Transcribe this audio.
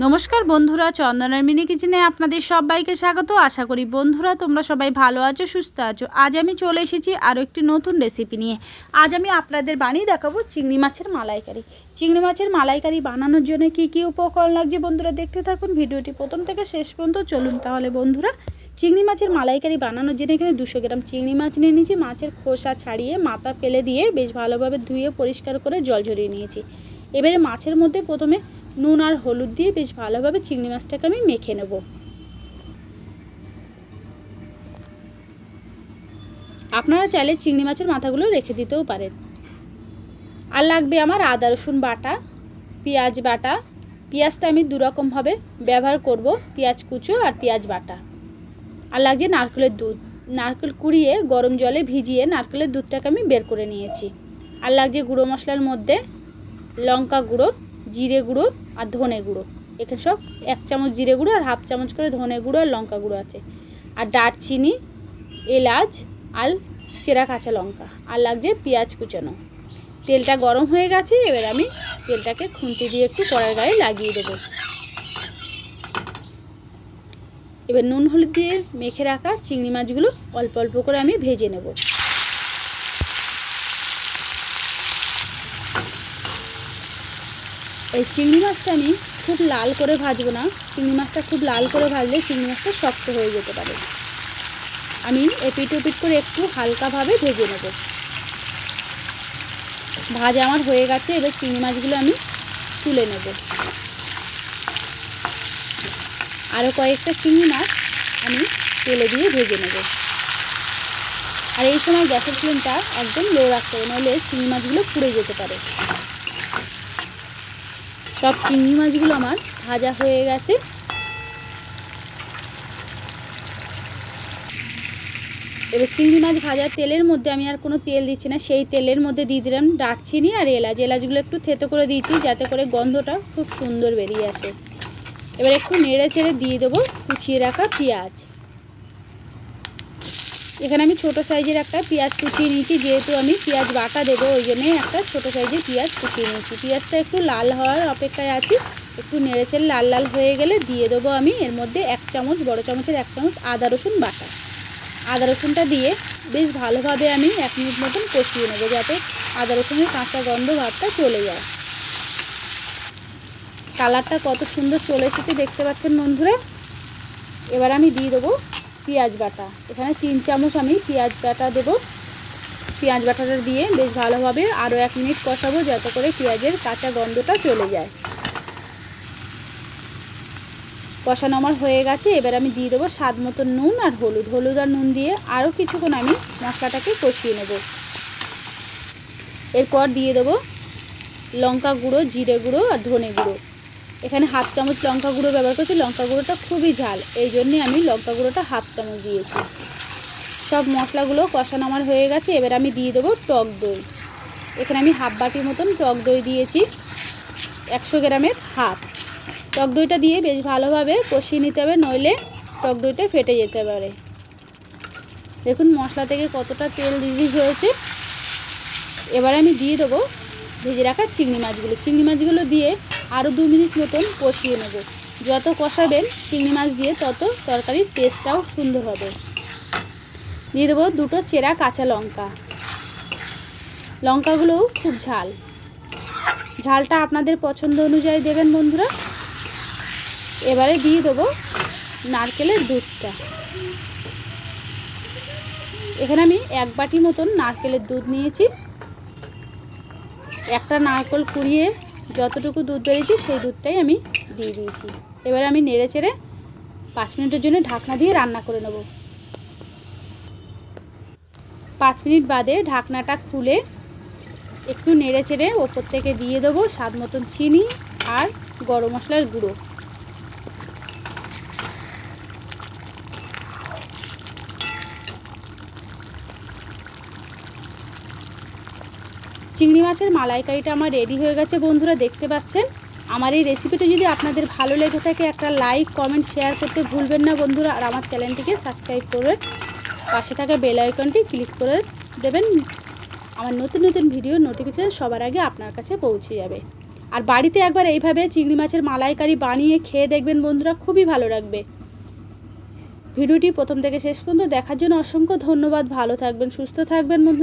নমস্কার বন্ধুরা, চন্দনের মিনি কিচেনে আপনাদের সবাইকে স্বাগত। আশা করি বন্ধুরা তোমরা সবাই ভালো আছো, সুস্থ আছো। আজ আমি চলে এসেছি আরও একটি নতুন রেসিপি নিয়ে। আজ আমি আপনাদের বানিয়ে দেখাবো চিংড়ি মাছের মালাইকারি। চিংড়ি মাছের মালাইকারি বানানোর জন্য কি কি উপকরণ লাগছে বন্ধুরা দেখতে থাকুন। ভিডিওটি প্রথম থেকে শেষ পর্যন্ত চলুন তাহলে বন্ধুরা। চিংড়ি মাছের মালাইকারি বানানোর জন্য এখানে দুশো গ্রাম চিংড়ি মাছ নিয়ে নিয়েছি। মাছের খোসা ছাড়িয়ে মাথা ফেলে দিয়ে বেশ ভালোভাবে ধুয়ে পরিষ্কার করে জল ঝরিয়ে নিয়েছি। এবারে মাছের মধ্যে প্রথমে নুন আর হলুদ দিয়ে বেশ ভালোভাবে চিংড়ি মাছটাকে আমি মেখে নেব। আপনারা চাইলে চিংড়ি মাছের মাথাগুলো রেখে দিতেও পারেন। আর লাগবে আমার আদা, রসুন বাটা, পেঁয়াজ বাটা। পেঁয়াজটা আমি দুরকমভাবে ব্যবহার করব, পেঁয়াজ কুচো আর পেঁয়াজ বাটা। আর লাগছে নারকেলের দুধ। নারকেল কুড়িয়ে গরম জলে ভিজিয়ে নারকেলের দুধটাকে আমি বের করে নিয়েছি। আর লাগছে গুঁড়ো মশলার মধ্যে লঙ্কা গুঁড়ো জিরে গুঁড়ো আর ধনে গুঁড়ো। এখানে সব এক চামচ জিরে গুঁড়ো আর হাফ চামচ করে ধনে গুঁড়ো আর লঙ্কা গুঁড়ো আছে। আর দারচিনি, এলাচ আর চেরা কাঁচা লঙ্কা। আর লাগছে পেঁয়াজ কুচানো। তেলটা গরম হয়ে গেছে, এবার আমি তেলটাকে খুন্তি দিয়ে একটু কড়ার গায়ে লাগিয়ে দেবো। এবার নুন হলুদ দিয়ে মেখে রাখা চিংড়ি মাছগুলো অল্প অল্প করে আমি ভেজে নেব। এই চিংড়ি মাছটা আমি খুব লাল করে ভাজবো না। চিংড়ি মাছটা খুব লাল করে ভাজলে চিংড়ি মাছটা শক্ত হয়ে যেতে পারে। আমি এপিট ওপিট করে একটু হালকাভাবে ভেজে নেব। ভাজা আমার হয়ে গেছে, এবার চিংড়ি মাছগুলো আমি তুলে নেব। আরও কয়েকটা চিংড়ি মাছ আমি তেলে দিয়ে ভেজে নেব। আর এই সময় গ্যাসের ফ্লেমটা একদম লো রাখতে হবে নাহলে চিংড়ি মাছগুলো পুড়ে যেতে পারে। সব চিংড়ি মাছগুলো আমার ভাজা হয়ে গেছে। এবার চিংড়ি মাছ ভাজার তেলের মধ্যে আমি আর কোনো তেল দিচ্ছি না, সেই তেলের মধ্যে দিয়ে দিলাম দারচিনি আর এলাচ। এলাচগুলো একটু থেতো করে দিয়েছি যাতে করে গন্ধটা খুব সুন্দর বেরিয়ে আসে। এবার একটু নেড়ে চেড়ে দিয়ে দেবো কুচিয়ে রাখা পেঁয়াজ। এখানে আমি ছোট সাইজের একটা পেঁয়াজ কুচিয়ে নিয়েছি, যেহেতু আমি পেঁয়াজ বাটা দেবো, ওই জন্যে একটা ছোট সাইজের পেঁয়াজ কুচিয়ে নিয়েছি। পেঁয়াজটা একটু লাল হওয়ার অপেক্ষায় আছি, একটু নেড়েচেড়ে লাল লাল হয়ে গেলে দিয়ে দেবো আমি এর মধ্যে এক চামচ, বড় চামচের এক চামচ আদা রসুন বাটা। আদা রসুনটা দিয়ে বেশ ভালোভাবে আমি এক মিনিট মতন কষিয়ে নেব, যাতে আদা রসুনের কাঁচা গন্ধ ভাবটা চলে যায়। কালারটা কত সুন্দর চলে এসেছে দেখতে পাচ্ছেন বন্ধুরা? এবার আমি দিয়ে দেবো পেঁয়াজ বাটা। এখানে তিন চামচ আমি পেঁয়াজ বাটা দেবো। পেঁয়াজ বাটাটা দিয়ে বেশ ভালোভাবে আরও এক মিনিট কষাবো যাতে করে পেঁয়াজের কাঁচা গন্ধটা চলে যায়। কষানো আমার হয়ে গেছে। এবার আমি দিয়ে দেবো স্বাদ মতো নুন আর হলুদ। হলুদ আর নুন দিয়ে আরও কিছুক্ষণ আমি মশলাটাকে কষিয়ে নেব। এরপর দিয়ে দেবো লঙ্কা গুঁড়ো, জিরে গুঁড়ো আর ধনে গুঁড়ো। এখানে হাফ চামচ লঙ্কা গুঁড়ো ব্যবহার করছি। লঙ্কা গুঁড়োটা খুবই ঝাল। এই জন্যে আমি লঙ্কা গুঁড়োটা হাফ চামচ দিয়েছি। সব মশলাগুলো কষানো আমার হয়ে গেছে। এবার আমি দিয়ে দেবো টক দই। এখানে আমি হাফ বাটির মতন টক দই দিয়েছি। একশো গ্রামের হাফ। টক দইটা দিয়ে বেশ ভালোভাবে কষিয়ে নিতে হবে, নইলে টক দইটা ফেটে যেতে পারে। দেখুন মশলা থেকে কতটা তেল রিলিজ হয়েছে। এবার আমি দিয়ে দেবো ভেজে রাখা চিংড়ি মাছগুলো। চিংড়ি মাছগুলো দিয়ে আরও দু মিনিট মতন কষিয়ে নেব। যত কষাবেন চিংড়ি মাছ দিয়ে তত তরকারির টেস্টটাও সুন্দর হবে। দিয়ে দেবো দুটো চেরা কাঁচা লঙ্কা। লঙ্কাগুলোও খুব ঝাল। ঝালটা আপনাদের পছন্দ অনুযায়ী দেবেন বন্ধুরা। এবারে দিয়ে দেবো নারকেলের দুধটা। এখানে আমি এক বাটি মতন নারকেলের দুধ নিয়েছি। একটা নারকল কুড়িয়ে যতটুকু দুধ বেরিয়েছি সেই দুধটাই আমি দিয়ে দিয়েছি। এবার আমি নেড়ে চেড়ে পাঁচ মিনিটের জন্য ঢাকনা দিয়ে রান্না করে নেব। পাঁচ মিনিট বাদে ঢাকনাটা খুলে একটু নেড়ে চেড়ে ওপর থেকে দিয়ে দেবো স্বাদ মতন চিনি আর গরম মশলার গুঁড়ো। চিংড়ি মাছের মালাইকারিটা আমার রেডি হয়ে গেছে, বন্ধুরা দেখতে পাচ্ছেন। আমার এই রেসিপিটা যদি আপনাদের ভালো লেগে থাকে, একটা লাইক কমেন্ট শেয়ার করতে ভুলবেন না বন্ধুরা। আর আমার চ্যানেলটিকে সাবস্ক্রাইব করে পাশে থাকা বেল আইকনটি ক্লিক করে দেবেন। আমার নতুন নতুন ভিডিও নোটিফিকেশান সবার আগে আপনার কাছে পৌঁছে যাবে। আর বাড়িতে একবার এইভাবে চিংড়ি মাছের মালাইকারি বানিয়ে খেয়ে দেখবেন বন্ধুরা, খুবই ভালো লাগবে। ভিডিওটি প্রথম থেকে শেষ পর্যন্ত দেখার জন্য অসংখ্য ধন্যবাদ। ভালো থাকবেন, সুস্থ থাকবেন বন্ধু